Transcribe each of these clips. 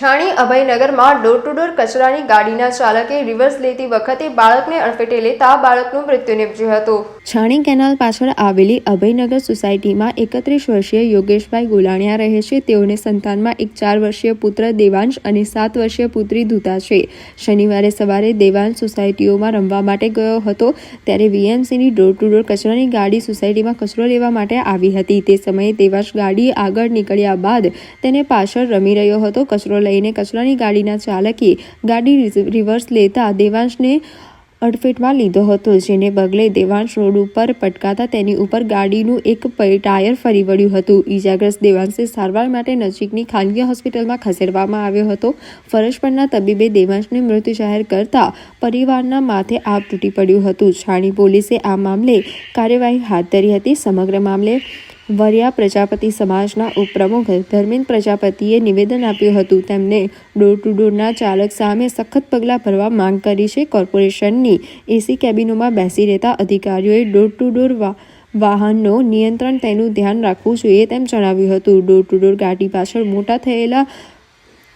છાણી અભયનગરમાં door to door કચરાની ગાડીના ચાલકે રિવર્સ લેતી વખતે બાળકને અડફેટે લેતા બાળકનું મૃત્યુ નિપજ્યું હતું. છાણી કેનાલ પાછળ આવેલી અભયનગર સોસાયટીમાં એકત્રીસ વર્ષીય યોગેશભાઈ ગોલાણિયા રહે છે. તેઓને સંતાનમાં એક ચાર વર્ષીય પુત્ર દેવાંશ અને સાત વર્ષીય પુત્રી ધૂતા છે. શનિવારે સવારે દેવાંશ સોસાયટીઓમાં રમવા માટે ગયો હતો ત્યારે વીએમસીની ડોર ટુ ડોર કચરાની ગાડી સોસાયટીમાં કચરો લેવા માટે આવી હતી. તે સમયે દેવાંશ ગાડી આગળ નીકળ્યા બાદ તેને પાછળ રમી રહ્યો હતો. કચરો લઈને કચરાની ગાડીના ચાલકે ગાડી રિવર્સ લેતા દેવાંશને અડફેટમાં લીધો હતો, જેને પગલે દેવાંશ રોડ ઉપર પટકાતા તેની ઉપર ગાડીનું એક ટાયર ફરી વળ્યું હતું. ઈજાગ્રસ્ત દેવાંશને સારવાર માટે નજીકની ખાનગી હોસ્પિટલમાં ખસેડવામાં આવ્યો હતો. ફરજ પરના તબીબે દેવાંશને મૃત્યુ જાહેર કરતા પરિવારના માથે આપ તૂટી પડ્યું હતું. છાણી પોલીસે આ મામલે કાર્યવાહી હાથ ધરી હતી. સમગ્ર મામલે વરિયા પ્રજાપતિ સમાજના ઉપપ્રમુખ ધર્મેન્દ્ર પ્રજાપતિએ નિવેદન આપ્યું હતું. તેમને ડોર ટુ ડોરના ચાલક સામે સખત પગલાં ભરવા માંગ કરી છે. કોર્પોરેશનની એસી કેબિનોમાં બેસી રહેતા અધિકારીઓએ ડોર ટુ ડોર વાહનનો નિયંત્રણ તેનું ધ્યાન રાખવું જોઈએ તેમ જણાવ્યું હતું. ડોર ટુ ડોર ગાડી પાછળ મોટા થયેલા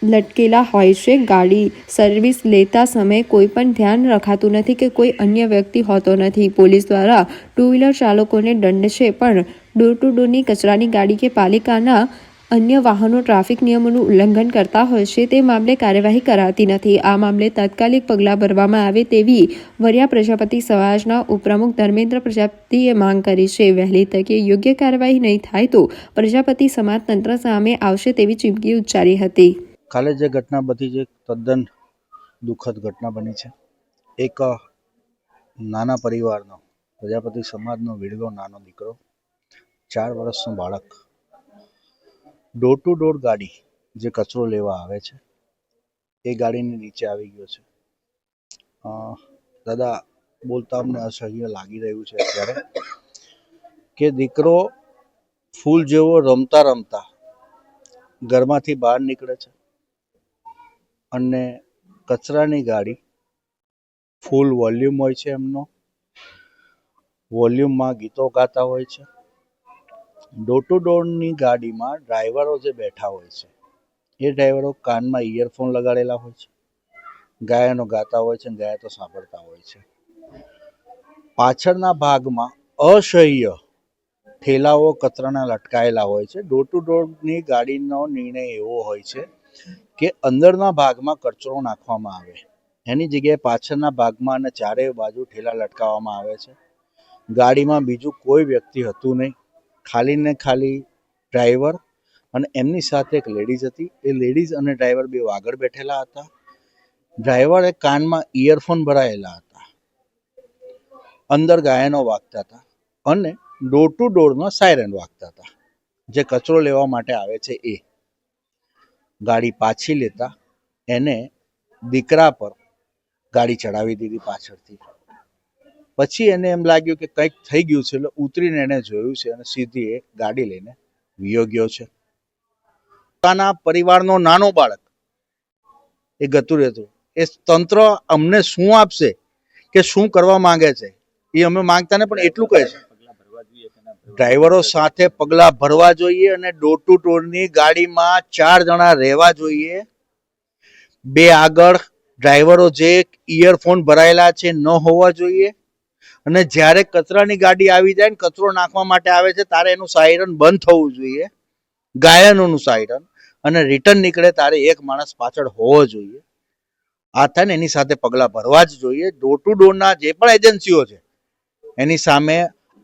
લટકેલા હોય છે. ગાડી સર્વિસ લેતા સમયે કોઈ પણ ધ્યાન રખાતું નથી કે કોઈ અન્ય વ્યક્તિ હોતો નથી. પોલીસ દ્વારા ટુ વ્હીલર ચાલકોને દંડ છે પણ ડોર ટુ ડોરની કચરાની ગાડી કે પાલિકાના અન્ય વાહનો ટ્રાફિક નિયમોનું ઉલ્લંઘન કરતા હોય છે, તે મામલે કાર્યવાહી કરાતી નથી. આ મામલે તાત્કાલિક પગલાં ભરવામાં આવે તેવી વરિયા પ્રજાપતિ સમાજના ઉપપ્રમુખ ધર્મેન્દ્ર પ્રજાપતિએ માંગ કરી છે. વહેલી તકે યોગ્ય કાર્યવાહી નહીં થાય તો પ્રજાપતિ સમાજ તંત્ર સામે આવશે તેવી ચીમકી ઉચ્ચારી હતી. કાલે જે ઘટના બધી જે તદ્દન દુઃખદ ઘટના બની છે. એક નાના પરિવારનો, પ્રજાપતિ સમાજનો વિડલો નાનો દીકરો ચાર વર્ષનું બાળક. ડોર ટુ ડોર ગાડી જે કચરો લેવા આવે છે, એ ગાડીની નીચે આવી ગયો છે. દાદા બોલતા અમને અસહ્ય લાગી રહ્યું છે અત્યારે કે દીકરો ફૂલ જેવો રમતા રમતા ઘરમાંથી બહાર નીકળે છે અને કચરાની ગાડી ફૂલ વોલ્યુમ હોય છે એમનો. વોલ્યુમમાં ગીતો ગાતા હોય છે. ડોર ટુ ડોરની ગાડીમાં ડ્રાઈવરો જે બેઠા હોય છે, એ ડ્રાઈવરો કાનમાં ઇયરફોન લગાડેલા હોય છે, ગાયનો ગાતા હોય છે અને ગાયતો સાંભળતા હોય છે. પાછળના ભાગમાં અસહ્ય ઠેલાઓ કચરાના લટકાયેલા હોય છે. ડોર ટુ ડોરની ગાડીનો નિર્ણય એવો હોય છે કે અંદરના ભાગમાં કચરો નાખવામાં આવે. એની જગ્યાએ પાછળના ભાગમાં અને ચારે બાજુ ઠેલા લટકાવવામાં આવે છે. ગાડીમાં બીજું કોઈ વ્યક્તિ હતું નહીં. ખાલી ને ખાલી ડ્રાઈવર અને એમની સાથે એક લેડીઝ હતી. એ લેડીઝ અને ડ્રાઈવર બે આગળ બેઠેલા હતા. ડ્રાઈવરે કાનમાં ઇયરફોન ભરાયેલા હતા. અંદર ગાયનો વાગતા હતા અને ડોર ટુ ડોરનો સાયરન વાગતા હતા. જે કચરો લેવા માટે આવે છે એ. ગાડી પાછી લેતા એને દીકરા પર ગાડી ચડાવી દીધી પાછળથી. પછી એને એમ લાગ્યું કે કંઈક થઈ ગયું છે, એટલે ઉતરીને એને જોયું છે અને સીધી એ ગાડી લઈને વિયો ગયો છે. પોતાના પરિવારનો નાનો બાળક એ ગતું રહેતું એ તંત્ર અમને શું આપશે કે શું કરવા માંગે છે, એ અમે માંગતા ને પણ એટલું કહે છે. ડ્રાઈવરો સાથે પગલા ભરવા જોઈએ અને ડોર ટુ ડોરની ગાડીમાં ચાર જણા રહેવા જોઈએ. બે આગળ ડ્રાઈવરો જે ઇયરફોન ભરાયેલા છે ન હોવા જોઈએ. અને જ્યારે કચરાની ગાડી આવી જાય ને કચરો નાખવા માટે આવે છે ત્યારે એનું સાયરન બંધ થવું જોઈએ. ગાયનોનું સાયરન. અને રિટર્ન નીકળે તારે એક માણસ પાછળ હોવો જોઈએ. આ થાય એની સાથે પગલાં ભરવા જ જોઈએ. ડોર ટુ ડોરના જે પણ એજન્સીઓ છે, એની સામે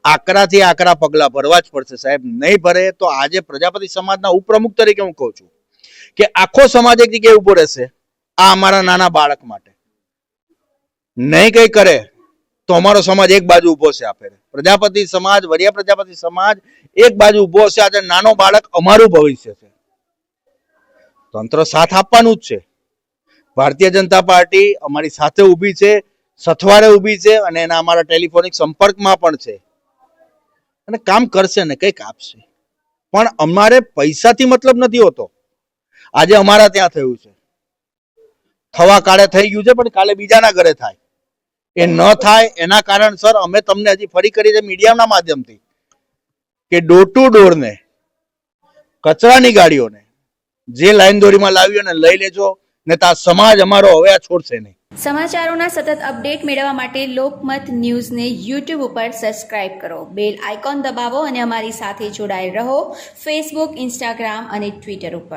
આકરાથી આકરા પગલાં ભરવા જ પડશે. સાહેબ, નહીં ભરે તો આજે પ્રજાપતિ સમાજના ઉપપ્રમુખ તરીકે હું કહું છું કે આખો સમાજ એક જગ્યાએ ઊભો રહેશે, આ અમારા નાના બાળક માટે. નહીં કંઈ કરે તો અમારો સમાજ એક બાજુ ઊભો છે આપે પ્રજાપતિ સમાજ, વરિયા પ્રજાપતિ સમાજ એક બાજુ ઊભો છે. આજે નાનો બાળક અમારું ભવિષ્ય છે. તંત્ર સાથ આપવાનું જ છે. ભારતીય જનતા પાર્ટી અમારી સાથે ઊભી છે, સથવારે ઊભી છે અને એના અમારા ટેલિફોનિક સંપર્કમાં પણ છે. અને કામ કરશે ને કંઈક આપશે. પણ અમારે પૈસાથી મતલબ નથી હોતો. આજે અમારા ત્યાં થયું છે. થવા કાળે થઈ ગયું છે, પણ કાલે બીજાના ઘરે થાય. એ ન થાય એના કારણસર અમે તમને હજી ફરી કરી છે મીડિયાના માધ્યમથી કે ડોર ટુ ડોરને કચરાની ગાડીઓને, જે લાઈન દોરીમાં લાવ્યો અને લઈ લેજો, ને તા સમાજ અમારો હવે આ છોડશે નહીં. સમાચારોના સતત અપડેટ મેળવવા માટે લોકમત ન્યૂઝને યુટ્યુબ ઉપર સબસ્ક્રાઇબ કરો. બેલ આઇકોન દબાવો અને અમારી સાથે જોડાયેલ રહો. ફેસબુક ઇન્સ્ટાગ્રામ અને ટ્વિટર ઉપર.